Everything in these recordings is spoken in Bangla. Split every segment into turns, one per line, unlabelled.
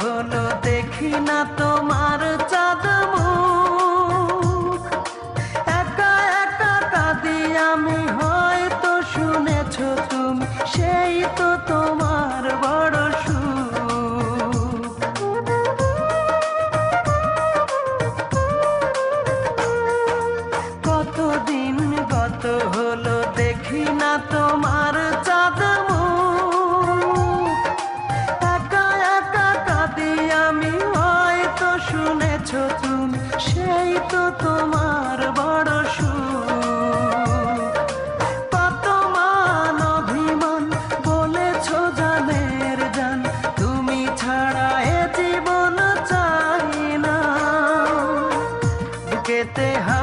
হলো, দেখি না তোমার চাঁদ একা একা কাঁদি আমি, হয়তো শুনেছ তুমি, সেই তো তোমার বড় কতদিন গত হলো, দেখি না তোমার তোমার বড় সুখ কত মান অভিমান বলেছ জানের জান। তুমি ছাড়া এ জীবন চাই না। কেতে হা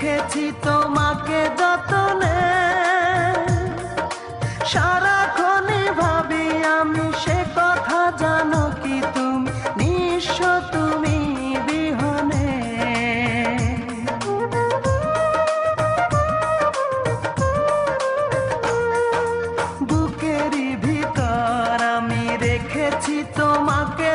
দেখেছি তোমাকে যতনে। সারাক্ষণে ভাবি আমি সে কথা জানো কি তুমি? নিঃস্ব তুমি বিহনে। বুকের ভিতর আমি রেখেছি তোমাকে